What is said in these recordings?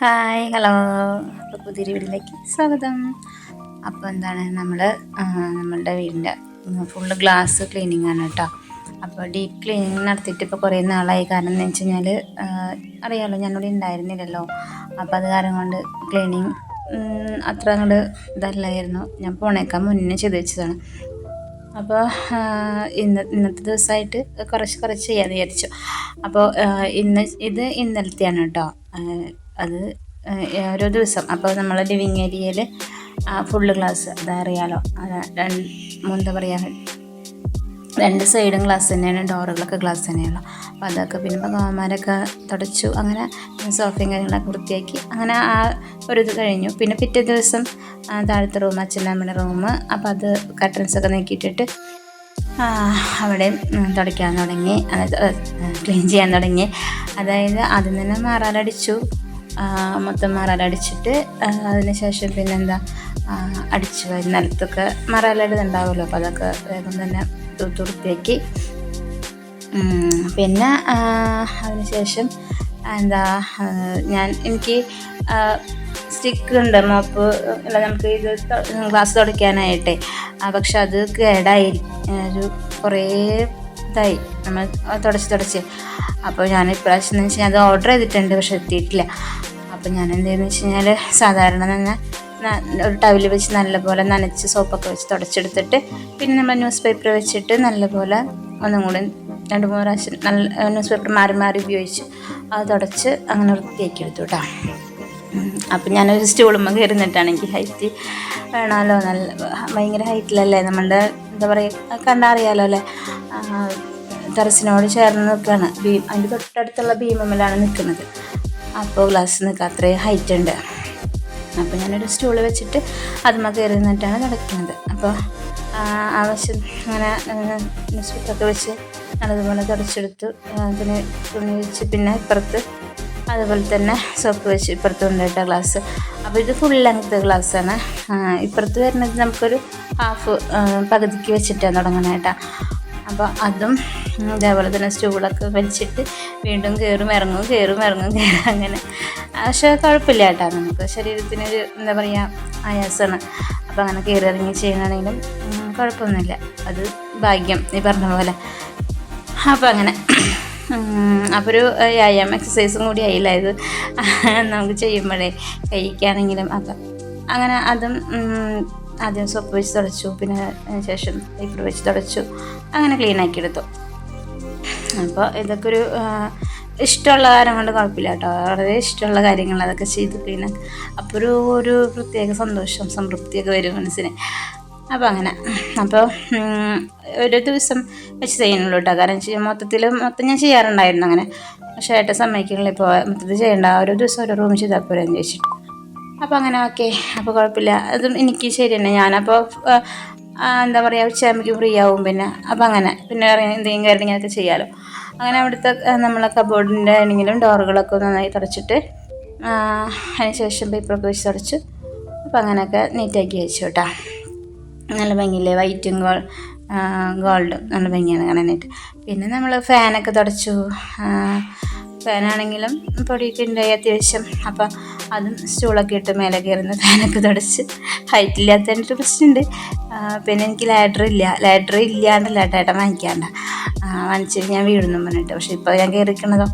Hi hello. അപ്പോൾ പുതിയൊരു വീട്ടിലേക്ക് സ്വാഗതം. അപ്പോൾ എന്താണ് നമ്മൾ നമ്മളുടെ വീടിന്റെ ഫുള്ള് ഗ്ലാസ് ക്ലീനിങ് ആണ് കേട്ടോ. അപ്പോൾ ഡീപ്പ് ക്ലീനിങ് നടത്തിയിട്ട് ഇപ്പോൾ കുറേ നാളായി. കാരണം എന്ന് വെച്ച് കഴിഞ്ഞാൽ അറിയാമല്ലോ ഞാനിവിടെ ഉണ്ടായിരുന്നില്ലല്ലോ. അപ്പോൾ അത് കാരണം കൊണ്ട് ക്ലീനിങ് അത്ര അങ്ങോട്ട് ഇതല്ലായിരുന്നു. ഞാൻ പോണേക്കാൻ മുന്നേ ചെയ്ത് വെച്ചതാണ്. അപ്പോൾ ഇന്ന് ഇന്നത്തെ ദിവസമായിട്ട് കുറച്ച് കുറച്ച് ചെയ്യാതെ വിചാരിച്ചു. അപ്പോൾ ഇന്ന് ഇത് ഇന്നലത്തെയാണ് കേട്ടോ. അത് ഓരോ ദിവസം. അപ്പോൾ നമ്മൾ ലിവിങ് ഏരിയയിൽ ഫുള്ള് ഗ്ലാസ് അതറിയാലോ രണ്ട് എന്താ പറയുക രണ്ട് സൈഡും ഗ്ലാസ് തന്നെയാണ് ഡോറുകളൊക്കെ ഗ്ലാസ് തന്നെയാണ്. അപ്പോൾ അതൊക്കെ പിന്നെ ഭഗവാന്മാരൊക്കെ തുടച്ചു. അങ്ങനെ സോഫയും കാര്യങ്ങളൊക്കെ വൃത്തിയാക്കി. അങ്ങനെ ആ ഒരു ഇത് കഴിഞ്ഞു. പിന്നെ പിറ്റേ ദിവസം താഴത്തെ റൂം അച്ഛന്റെ അമ്മയുടെ റൂം അപ്പോൾ അത് കട്ടൻസൊക്കെ നീക്കിയിട്ടിട്ട് അവിടെ തുടയ്ക്കാൻ തുടങ്ങി. ക്ലീൻ ചെയ്യാൻ തുടങ്ങി. അതായത് അതിൽ നിന്ന് മാറാലടിച്ചു. മൊത്തം മറാലടിച്ചിട്ട് അതിന് ശേഷം പിന്നെന്താ അടിച്ചു വരും നിലത്തൊക്കെ മറാലടുന്നുണ്ടാവുമല്ലോ അപ്പോൾ അതൊക്കെ വേഗം തന്നെ തൂത്ത് പിന്നെ അതിന് ശേഷം എന്താ ഞാൻ എനിക്ക് സ്റ്റിക്ക് ഉണ്ട് മോപ്പ് അല്ല നമുക്ക് ഇത് ഗ്ലാസ് തുടയ്ക്കാനായിട്ടേ. പക്ഷെ അത് കേടായി ഒരു കുറേ ഇതായി നമ്മൾ തുടച്ച് തുടച്ച്. അപ്പോൾ ഞാൻ ഇപ്രാവശ്യം എന്ന് വെച്ചാൽ അത് ഓർഡർ ചെയ്തിട്ടുണ്ട് പക്ഷെ എത്തിയിട്ടില്ല. അപ്പോൾ ഞാൻ എന്തെന്ന് വെച്ച് കഴിഞ്ഞാൽ സാധാരണ തന്നെ ഒരു ടവൽ വെച്ച് നല്ലപോലെ നനച്ച് സോപ്പൊക്കെ വെച്ച് തുടച്ചെടുത്തിട്ട് പിന്നെ നമ്മൾ ന്യൂസ് പേപ്പർ വെച്ചിട്ട് നല്ലപോലെ ഒന്നും കൂടി രണ്ട് മൂന്ന് പ്രാവശ്യം നല്ല ന്യൂസ് പേപ്പർ മാറി മാറി ഉപയോഗിച്ച് അത് തുടച്ച് അങ്ങനെ വൃത്തിയാക്കി എടുത്തു കേട്ടോ. അപ്പം ഞാനൊരു സ്റ്റൂളുമ്പോൾ കയറുന്നിട്ടാണ് എനിക്ക് ഹൈറ്റ് വേണമല്ലോ നല്ല ഭയങ്കര ഹൈറ്റിലല്ലേ നമ്മളുടെ എന്താ പറയുക കണ്ടറിയാലോ അല്ലേ? ടെറസിനോട് ചേർന്ന് നിൽക്കുകയാണ്. ഭീം അതിന്റെ തൊട്ടടുത്തുള്ള ഭീമമ്മലാണ് നിൽക്കുന്നത്. അപ്പോൾ ഗ്ലാസ് നിൽക്കുക അത്രയും ഹൈറ്റ് ഉണ്ട്. അപ്പോൾ ഞാനൊരു സ്റ്റൂൾ വെച്ചിട്ട് അതുമ്മ കയറി നിന്നിട്ടാണ് നടക്കുന്നത്. അപ്പോൾ ആവശ്യം അങ്ങനെ ന്യൂസ് വെച്ച് നല്ലതുപോലെ തുടച്ചെടുത്തു. അതിന് തുണി വെച്ച് പിന്നെ ഇപ്പുറത്ത് അതുപോലെ തന്നെ സോപ്പ് വെച്ച് ഇപ്പുറത്ത് കൊണ്ടുപോയിട്ട ഗ്ലാസ് അപ്പോൾ ഇത് ഫുൾ ലെങ്ത് ഗ്ലാസ്സാണ് ഇപ്പുറത്ത് വരുന്നത് നമുക്കൊരു ഹാഫ് പകുതിക്ക് വെച്ചിട്ടാണ് തുടങ്ങണേട്ടാ. അപ്പോൾ അതും ഇതേപോലെ തന്നെ സ്റ്റൂളൊക്കെ വലിച്ചിട്ട് വീണ്ടും കയറും ഇറങ്ങും കയറും ഇറങ്ങും കയറും അങ്ങനെ. പക്ഷേ കുഴപ്പമില്ല കേട്ടോ. നമുക്ക് ശരീരത്തിനൊരു എന്താ പറയുക ആയാസമാണ്. അപ്പോൾ അങ്ങനെ കയറി ഇറങ്ങി ചെയ്യണമെങ്കിലും കുഴപ്പമൊന്നുമില്ല. അത് ഭാഗ്യം നീ പറഞ്ഞ പോലെ. അപ്പോൾ അങ്ങനെ അപ്പോൾ ഒരു വ്യായാമം എക്സസൈസും കൂടി ആയില്ല? ഇത് നമുക്ക് ചെയ്യുമ്പോഴേ കഴിക്കാനെങ്കിലും അപ്പം അങ്ങനെ അതും ആദ്യം സോപ്പ് വെച്ച് തുടച്ചു പിന്നെ ശേഷം പേപ്പർ വെച്ച് തുടച്ചു അങ്ങനെ ക്ലീൻ ആക്കി എടുത്തു. അപ്പോൾ ഇതൊക്കെ ഒരു ഇഷ്ടമുള്ള കാര്യം കൊണ്ട് കുഴപ്പമില്ല കേട്ടോ. വളരെ ഇഷ്ടമുള്ള കാര്യങ്ങൾ അതൊക്കെ ചെയ്ത് ക്ലീൻ അപ്പോൾ ഒരു ഒരു പ്രത്യേക സന്തോഷം സംതൃപ്തിയൊക്കെ വരും മനസ്സിന്. അപ്പോൾ അങ്ങനെ. അപ്പോൾ ഒരു ദിവസം വെച്ച് ചെയ്യുന്നുള്ളൂ കേട്ടോ. കാരണം മൊത്തത്തിൽ മൊത്തം ഞാൻ ചെയ്യാറുണ്ടായിരുന്നു അങ്ങനെ. പക്ഷേ ഏട്ടൻ സമ്മതിക്കുന്നില്ല. ഇപ്പോൾ മൊത്തത്തിൽ ചെയ്യേണ്ട. ഒരു ദിവസം ഒരു റൂം ചെയ്താൽ പോരെ ചോദിച്ചിട്ട്. അപ്പോൾ അങ്ങനെ ഓക്കെ. അപ്പോൾ കുഴപ്പമില്ല അതും എനിക്ക് ശരി തന്നെ. ഞാനപ്പോൾ എന്താ പറയുക ഉച്ചയാകുമ്പോഴേക്കും ഫ്രീ ആവും പിന്നെ. അപ്പം അങ്ങനെ. പിന്നെ എന്തെങ്കിലും കാര്യം ഇങ്ങനെയൊക്കെ ചെയ്യാമല്ലോ അങ്ങനെ അവിടുത്തെ നമ്മളെ കബോർഡിന്റെ ആണെങ്കിലും ഡോറുകളൊക്കെ നന്നായി തുടച്ചിട്ട് അതിന് ശേഷം പേപ്പറൊക്കെ വെച്ച് തുടച്ചു. അപ്പം അങ്ങനെയൊക്കെ നീറ്റാക്കി വെച്ചു കേട്ടോ. നല്ല ഭംഗിയില്ലേ? വൈറ്റും ഗോൾ ഗോൾഡും നല്ല ഭംഗിയാണ് കാണാനായിട്ട്. പിന്നെ നമ്മൾ ഫാനൊക്കെ തുടച്ചു. ഫാനാണെങ്കിലും പൊടിയൊക്കെ ഉണ്ടായി അത്യാവശ്യം. അപ്പം അതും സ്റ്റൂളൊക്കെ ഇട്ട് മേലെ കയറുന്ന ഫാനൊക്കെ തുടച്ച് ഹൈറ്റ് ഇല്ലാത്തതിന്റെ പ്രശ്നമുണ്ട്. പിന്നെ എനിക്ക് ലാഡർ ഇല്ല. ലാഡർ ഇല്ലാണ്ടല്ല ഏട്ടൻ വാങ്ങിക്കാണ്ട. വാങ്ങിച്ചിട്ട് ഞാൻ വീഴുന്നു പറഞ്ഞിട്ട്. പക്ഷെ ഇപ്പോൾ ഞാൻ കയറിക്കണതോ?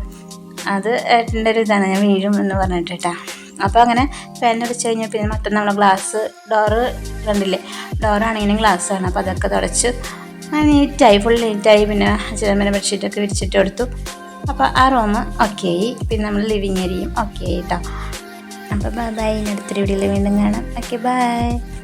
അത് ഏട്ടന്റെ ഒരു ഇതാണ്. ഞാൻ വീഴും എന്ന് പറഞ്ഞിട്ട് കേട്ടാ അപ്പോൾ അങ്ങനെ ഫാൻ അടിച്ച് കഴിഞ്ഞാൽ പിന്നെ മറ്റൊന്ന് നമ്മൾ ഗ്ലാസ് ഡോറ് കണ്ടില്ലേ? ഡോറാണെങ്കിലും ഗ്ലാസ്സാണ് അപ്പോൾ അതൊക്കെ തുടച്ച് നീറ്റായി ഫുൾ നീറ്റായി പിന്നെ ചിലമ്പര ബെഡ്ഷീറ്റൊക്കെ വിരിച്ചിട്ട് കൊടുത്തു. അപ്പോൾ ആ റൂം ഓക്കെ ആയി. പിന്നെ നമ്മൾ ലിവിങ് ഏരിയയും ഓക്കെ ആയി കേട്ടോ അപ്പോൾ ബൈ ബൈ അടുത്തൊരു വീഡിയോയിൽ വീണ്ടും കാണാം. Okay bye.